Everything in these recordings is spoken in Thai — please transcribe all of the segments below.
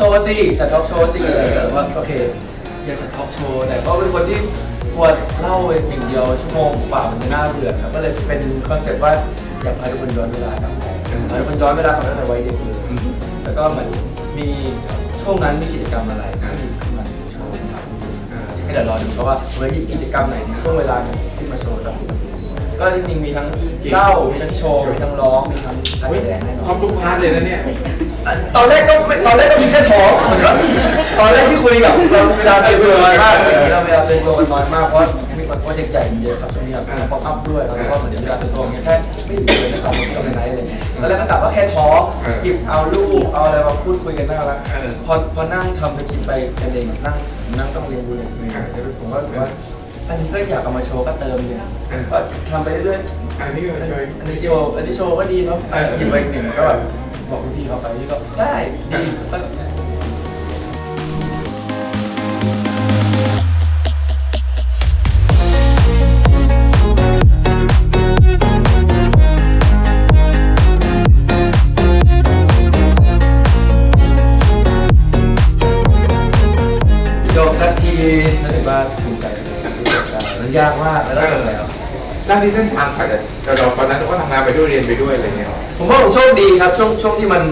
โชว์สิจัดทอล์กโชว์สิอะไรอย่างเงี้ยว่าโอเคอยากจะทอล์กโชว์แต่ก็เป็นคนที่กลัวเล่าอย่างเดียวชั่วโมงกว่ามันจะน่าเบื่อครับก็เลยเป็นคอนเซ็ปต์ว่าอยากพาทุกคนย้อนเวลากลับไปพาทุกคนย้อนเวลากลับไปตั้งแต่วัยเด็กเลยแล้วก็เหมือนมีช่วงนั้นมีกิจกรรมอะไรที่มันโชว์ครับอ่าให้เดี๋ยวรอดูเพราะว่าเมื่อหยิบกิจกรรมไหนในช่วงเวลาไหนที่มาโชว์ครับก็จริงๆมีทั้งเล่ามีทั้งโชว์มีทั้งร้องมีทั้งการแสดงแน่นคอรบนทุกพาร์ทเลยนะเนี่ย ตอนแรกก็ไม่ตอนแรกก็มีแค่ท้องเหมือนกับตอนแรกที่คุยกับเราเวลาเดินตัวน้อยมากเราเวลาเดินตัวกันน้อยมากเพราะมีโปรเจกต์ใหญ่เยอะครับช่วงนี้แบบป๊อปอัพด้วยแล้วก็เหมือนเวลาเดินตัวอย่างเงี้ยแค่ไม่ถึงเดือนนะครับผมกับนายอะไรเงี้ยแล้วก็กลับว่าแค่ท้อหยิบเอารูปเอาอะไรมาพูดคุยกันน่ารักพอพอนั่งทำสคริปต์ไปกันเองนั่งนั่งต้องเรียนรู้อย่างนึงผมก็รู้สึกว่าอันนี้ก็อยากเอามาโชว์ก็เติมเนี่ยก็ทำไปเรื่อยอันนี้ก็ช่วยอันนี้โชว์อันนี้โชว์ก็ดีเนาะหยิบไปหนึ่งก็แบบ บอกพี่เขาไปพี่ก็ได้ดีก็จบสักทีรู้สึกว่าภูมิใจเลยมันยากมากแล้วก็จบแล้วด้านนี้เส้นทางผ่านจากเราตอนนั้นเราก็ทำงานไปด้วยเรียนไปด้วยอะไรเงี้ย ผมว่าผมโชคดีครับช่วงช่วงที่มัน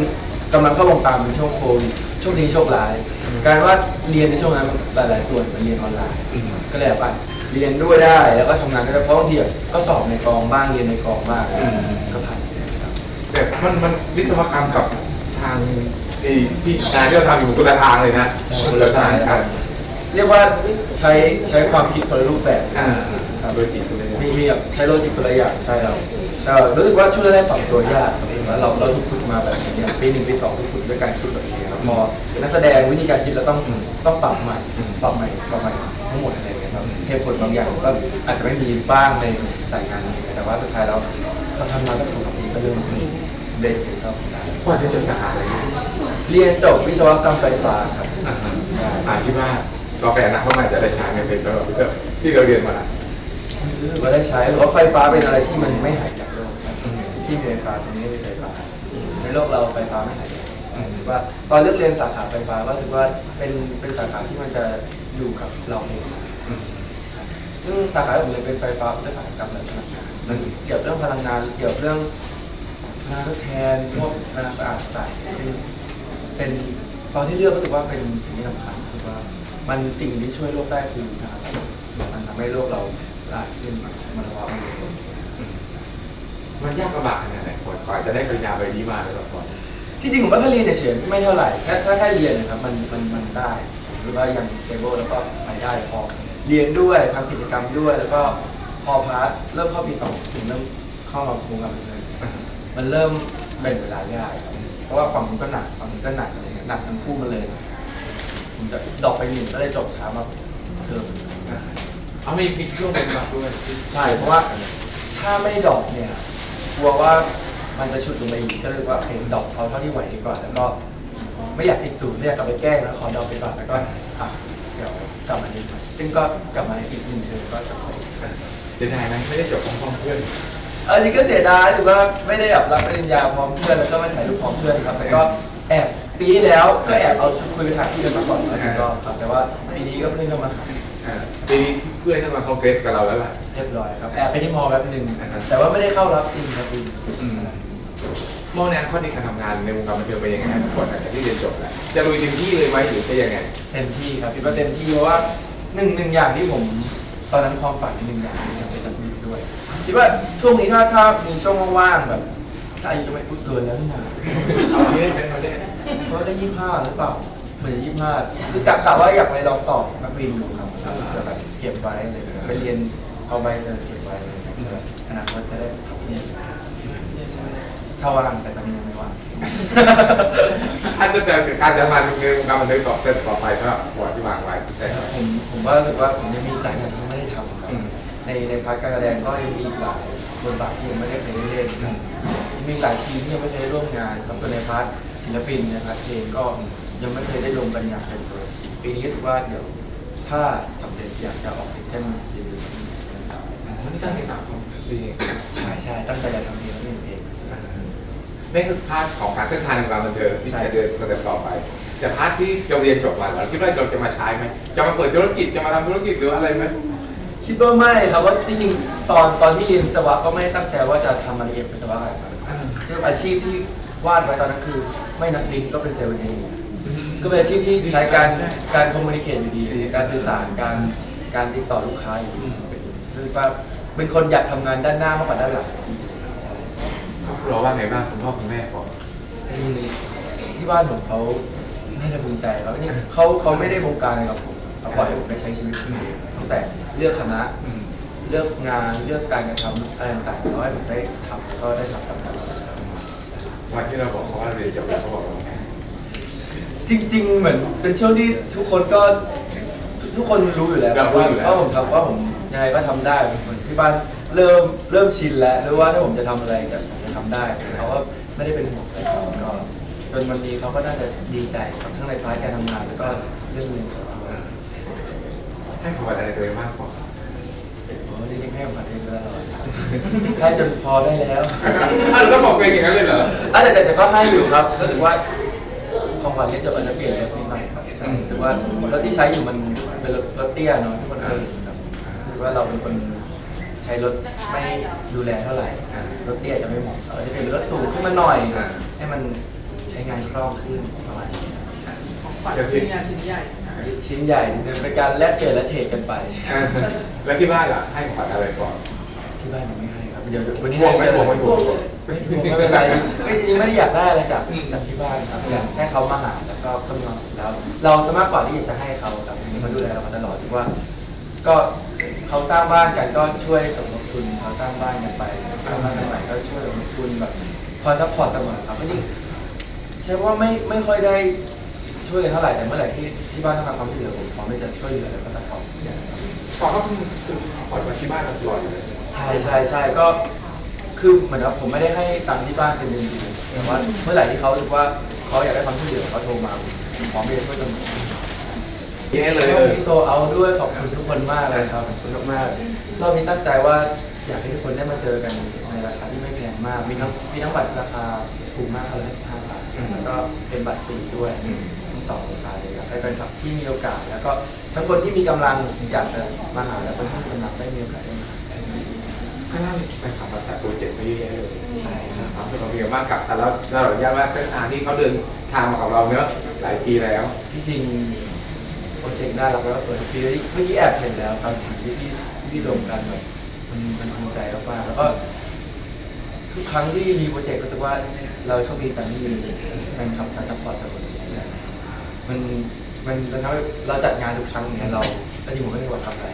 กำลังเข้าวงการเป็นช่วงโควิดช่วงนี้โชคร้ายกลารว่าเรียนในช่วงนั้นหลายๆส่วนมันเรียนออนไลน์อืมก็เลยแบบว่าเรียนด้วยได้แล้วก็ทำงานด้วยได้เพราะบางทีอะก็สอบในกองบ้างเรียนในกองบ้างก็ผ่านครับ แต่มันมันวิศวกรรมกับทางไอ้ที่งานที่เราทำอยู่คนละทางเลยนะคนละทางกันเรียกว่าใช้ใช้ความคิดคนละรูปแบบ อ่า โดยจิตเลยมีมีแบบใช้โลจิกคนละอย่างใช่เราแต่รู้สึกว่าช่วงแรกๆปรับตัวยากครับแล้วเราเราถูกฝึกมาแบบนี้ปีหนึ่งปีสองถูกฝึกด้วยการคิดแบบนี้ครับพอเป็นนักแสดงวิธีการคิดเราต้องต้องปรับใหม่ปรับใหม่ปรับใหม่ทั้งหมดอะไรอย่างเงี้ยครับเหตุผลบางอย่างก็อาจจะไม่มีบ้างในสายงานนี้แต่ว่าสุดท้ายเราเราทำมาสักสองสามปีก็เริ่มเบรกถึงเข้าได้กว่าจะจบสาขาอะไรเนี่ยเรียนจบวิศวกรรมไฟฟ้าครับอ่าอ่าคิดว่าเราไปอนาคตอาจจะได้ใช้ในเป็นเราที่เราเรียนมา รู้สึกว่าได้ใช้รือว่าไฟฟ้าเป็นอะไรที่มันไม่หายจากโลกครับที่มีไฟฟ้าตรงนี้มีไฟฟ้าในโลกเราไฟฟ้าไม่หายจากอืมว่าตอนเลือกเรียนสาขาไฟฟ้าก็รู้สึกว่าเป็นเป็นสาขาที่มันจะอยู่กับเราเองซึ่งสาขาที่ผมเรียนเป็นไฟฟ้าอุตสาหกรรมและพลังงานเกี่ยวกับเรื่องพลังงาน เกี่ยวกับเรื่องพลังงานทดแทนพวกพลังสะอาดต่างๆเป็นตอนที่เลือกก็รู้สึกว่าเป็นสิ่งที่สำคัญรู้สึกว่ามันสิ่งที่ช่วยโลกได้คือนะครับมันทำให้โลกเรา สะอาดขึ้นมันระวังมันลดมันยากลำบากขนาดไหนกว่ากว่าจะได้ปริญญาใบนี้มาแล้วก็ก่อนที่จริงผมว่าถ้าเรียนเฉยๆไม่เท่าไหร่แค่ถ้าแค่เรียนนะครับมันมันมันได้หรือว่ายังสเตเบิลแล้วก็ไปได้พอเรียนด้วยทำกิจกรรมด้วยแล้วก็พอพาร์ทเริ่มเข้าปีสองถึงเริ่มเข้ามาวงการบันเทิงมันเริ่มแบ่งเวลายากครับเพราะว่าฝั่งมันก็หนักฝั่งมันก็หนักอะไรเงี้ยหนักทั้งคู่มาเลย ผมจะดรอกไปหนึ่งก็ได้จบช้ามาเทอม เอาไม่มีช่วงเป็นบัตด้วยใช่เพราะว่าถ้าไม่ดรอกเนี่ยกลัวว่ามันจะฉุดลงไปอีกก็เลยว่าเพลงดรอกเขาเท่าที่ไหวดีกว่า แล้วก็ไม่อยากติดสูตรไม่อยากกลับไปแก้แล้วขอดรอกไปก่อนแล้วก็อะเดี๋ยวกลับมาดีใหม่ซึ่งก็กลับมาอีกหนึ่งเทอมก็จบไปเสียดายไหมไม่ได้จบพร้อมๆเพื่อนเออจริงก็เสียดายถือว่าไม่ได้แบบรับปริญญาพร้อมเพื่อนแล้วก็มาถ่ายรูปพร้อมเพื่อนครับแต่ก็แอบปีที่แล้วก็แอบเอาชุดคุยไปถ่ายที่กันมาก่อนแล้วก็ครับแต่ว่าปีนี้ก็เพิ่งเข้ามาหาอ่าปีนี้ เพื่อนจะมาคอนเกรสกับเราแล้วล่ะเรียบร้อยครับแอบไปที่มอแป๊บหนึ่งแต่ว่าไม่ได้เข้ารับจริงครับปีนี้อืม มองในอนาคตในการทำงานในวงการบันเทิงไปนยังไงครับก่อนจากที่เรียนจบแล้วจะลุยเต็มที่เลยไหมหรือจะยังไง เต็มที่ครับคิดว่าเต็มที่เพราะว่าหนึ่งหนึ่งอย่างที่ผม ตอนนั้นความฝันหนึ่งอย่างที่อยากเป็นนักบินด้วยคิดว่าช่วงนี้ถ้าถ้ามีช่วงว่างๆแบบถ้าอายุจะไม่พูดเกินแล้วนี่นะ เอาที่ได้เป็นเขาได้เขาจะยี่ห้าหรือเปล่า เหมือนยี่ห้าคือกะกะว่าอยากไปลองสอบนักบินดูครับจะแบบเก็บไว้เลยไปเรียนเอาใบเซอร์เก็บไว้เลยเพื่ออนาคตจะได้ทำเนี่ยถ้าว่างแต่ตอนนี้ยังไม่ว่างอันนั้นแต่การจะมาในวงการบันเทิงต่อเส้นต่อไปสำหรับหัวที่วางไว้แต่ผมผมว่ารู้สึกว่าผมยังมีหลายอย่างที่ไม่ได้ทำครับในในพาร์ทการแสดงก็ยังมีอีกหลายบทบาทที่ยังไม่ได้เคยได้เล่นครับมีหลายทีมที่ยังไม่ได้ร่วมงานครับตัวในพาร์ทศิลปินนะครับเพลงก็ ยังไม่เคยได้ลงกันอย่างเป็นตัวปีนี้ก็ถือว่าเดี๋ยวถ้าสำเร็จอยากจะออกซิงเกิลดีๆนะครับมันนี่ตั้งใจตามของตัวเองใช่ใช่ตั้งใจจะทำเพลงแล้วเป็นเพลงพนี่คือพาร์ทของการเส้นทางในวงการบันเทิงที่จะเดินสเต็ปต่อไป แต่พาร์ทที่เราเรียนจบมาเราคิดว่าเราจะมาใช้ไหมจะมาเปิดธุรกิจจะมาทำธุรกิจหรืออะไรไหมคิดว่าไม่ครับว่าจริงๆตอนตอนที่เรียนวิศวะก็ไม่ได้ตั้งใจว่าจะทำอะไรเกี่ยวกับวิศวะอะไรครับคืออาชีพที่วาดไว้ตอนนั้นคือ ไม่นักบินก็เป็นเซลล์เอง ก็เป็นอาชีพที่ใช้การการคอมมูนิเคชอยู่ดี การสื่อสารการการติดต่อลูกค้าอยู่ดีคือว่าเป็นคนอยากทำงานด้านหน้ามากกว่าด้านหลังเราว่าไงบ้างคุณพ่อคุณแม่บอกที่บ้านผมเขาน่าจะภูมิใจครับนี่เขาเขาไม่ได้วงการอะไรกับผมเขาปล่อยให้ผมไปใช้ชีวิตของผมตั้งแต่เลือกคณะอืมเลือกงานเลือกการกระทำอะไรต่างๆเขาให้ผมได้ทำก็ได้ทำตามนั้นวันที่เราบอกเขาว่าเราเรียนจบแล้วเขาบอกเราไง จริง ๆ เหมือนเป็นช่วงที่ทุกคนก็ทุกคนรู้อยู่แล้วครับว่าว่าผมทำว่าผมยังไงก็ทำได้เหมือนที่บ้านเริ่มเริ่มชินแล้วหรือว่าถ้าผมจะทำอะไรจะผมจะทำได้เขาก็ไม่ได้เป็นห่วงอะไรครับก็จนวันนี้เขาก็น่าจะดีใจครับทั้งในพาร์ทการทำงานแล้วก็เรื่องเงินของเราให้ขวัญอะไรตัวเองมากกว่าโอ้ยจริงๆให้ผมพันเองด้วยตลอดให้จนพอได้แล้วอ้าวเราต้องบอกตัวเองอย่างนั้นเลยเหรออะแต่แต่แต่ก็ให้อยู่ครับก็ถือว่า ของขวัญที่จบอาจจะเปลี่ยนรถปีใหม่ครับใช่ถือว่ารถที่ใช้อยู่มันเป็นรถรถเตี้ยเนาะทุกคนเคยเห็นครับถือว่าเราเป็นคนใช้รถไม่ดูแลเท่าไหร่ รถเตี้ยจะไม่เหมาะเราจะเปลี่ยนเป็นรถสูงขึ้นมาหน่อย ให้มันใช้งานคล่องขึ้นประมาณนี้ขวัญชิ้นใหญ่ชิ้นใหญ่ชิ้นใหญ่เป็นการแลกเปลี่ยนและเทรดกันไปอ่าแล้วที่บ้านล่ะให้ขวัญอะไรก่อนที่บ้านยังไม่ให้ครับ เดี๋ยววันนี้ห่วงไหมจะห่วงไหมห่วงไม่ห่วงไม่เป็นไรไม่จริงๆไม่ได้อยากได้อะไรจากอืมจากที่บ้านครับอยากให้เขามาหาแล้วก็ก็มีความสุขแล้ว เราจะมากกว่าที่อยากจะให้เขาครับมันดูแลเรามาตลอดถือว่า ก็เขาสร้างบ้านกันก็ช่วยสมทบทุนเขาสร้างบ้านกันไปสร้างบ้านกันใหม่ก็ช่วยสมทบทุนแบบคอยซัพพอร์ตเสมอครับจริงๆใช่ว่าไม่ไม่ค่อยได้ช่วยกันเท่าไหร่แต่เมื่อไหร่ที่ที่บ้านต้องการความช่วยเหลือผมพร้อมที่จะช่วยเหลือแล้วก็ซัพพอร์ตขอเขาคือขวัญมาที่บ้านเราตลอดเลย ใช่ใช่ใช่ก็คือเหมือนว่าผมไม่ได้ให้ตังค์ที่บ้านเป็นเดือนๆแต่ว่าเมื่อไหร่ที่เขารู้สึกว่าเขาอยากได้ความช่วยเหลือเขาโทรมาผมพร้อมที่จะช่วยเสมอแย่เลยรอบนี้โซเอาด้วยขอบคุณทุกคนมากเลยครับขอบคุณมากๆรอบนี้ตั้งใจว่าอยากให้ทุกคนได้มาเจอกันในราคาที่ไม่แพงมาก มีทั้งมีทั้งบัตรราคาถูกมากเลยห้าบาทแล้วก็เป็นบัตรฟรีด้วยทั้งสองราคาเลยอยากให้แฟนคลับที่มีโอกาส แล้วก็ทั้งคนที่มีกำลังอยากจะมาหาและคนที่มีกำลังได้มีโอกาสได้มา ข้างหน้าไปขับมาแต่โปรเจกต์ไม่เยอะแยะเลยใช่ครับครับเราเพียงมากกับแต่เราเราอนุญาตว่าเส้นทางที่เขาเดินทางมากับเราเนอะหลายปีแล้ว ที่จริงโปรเจกต์น่ารักแล้วก็สวยทุกปีเมื่อกี้แอบเห็นแล้วครับที่ที่ที่รวมกันแบบมันมันภูมิใจมากๆแล้วก็ทุกครั้งที่มีโปรเจกต์ก็จะว่าเราโชคดีกันที่มีแฟนคลับการซัพพอร์ตเสมอมันมันมันทำให้เราจัดงานทุกครั้งเนี่ยเรา จริงๆผมไม่ได้หวังกำไร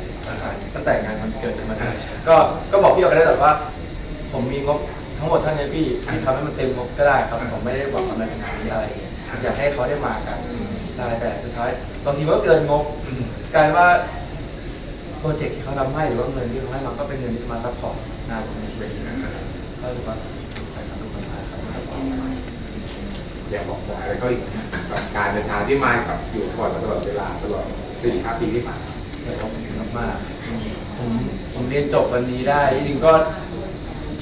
ตั้งแต่งานวันเกิดจนมาถึงก็ก็บอกพี่ออกได้แต่ว่า ผมมีงบทั้งหมดเท่านี้พี่พี่ทำให้มันเต็มงบก็ได้ครับผมไม่ได้หวังกำไรจากงานนี้อะไรอย่างเงี้ยอยากให้เขาได้มากันใช่แต่สุดท้ายบางทีมันก็เกินงบกลายว่าโปรเจกต์ที่เขาทำให้หรือว่าเงินที่เขาให้มาก็เป็นเงินที่มาซัพพอร์ตงานของเด็กๆก็ถือว่าไปทำทุกคนมาครับซัพพอร์ตอยากบอกบอกอะไรก็อีกนะกับการเดินทางที่มากับอยู่ก่อนเราตลอดเวลาตลอดสี่ห้าปีที่ผ่านมา ขอบคุณมากๆผมผมเรียนจบวันนี้ได้จริงๆก็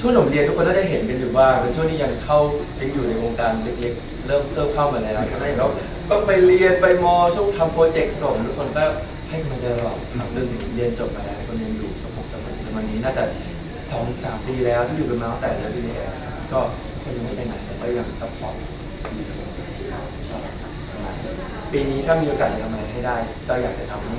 ช่วงผมเรียนทุกคนน่าจะเห็นกันอยู่ว่าเป็นช่วงที่ยังเข้ายังอยู่ในวงการเล็กๆ เริ่มเริ่มเข้ามาแล้วทำให้เราต้องไปเรียนไปมอช่วงทำโปรเจกต์ส่งทุกคนก็ให้กำลังใจเราครับจนถึงเรียนจบมาแล้วคนยังอยู่กับผมจนถึงวันนี้น่าจะสองสามปีแล้วที่อยู่กันมาตั้งแต่เรียนที่นี่ก็คนยังไม่ไปไหนแต่ก็ยังซัพพอร์ตอยู่เสมอก็ประมาณนี้ปีนี้ถ้ามีโอกาสจะทำอะไรให้ได้ก็อยากจะทำให้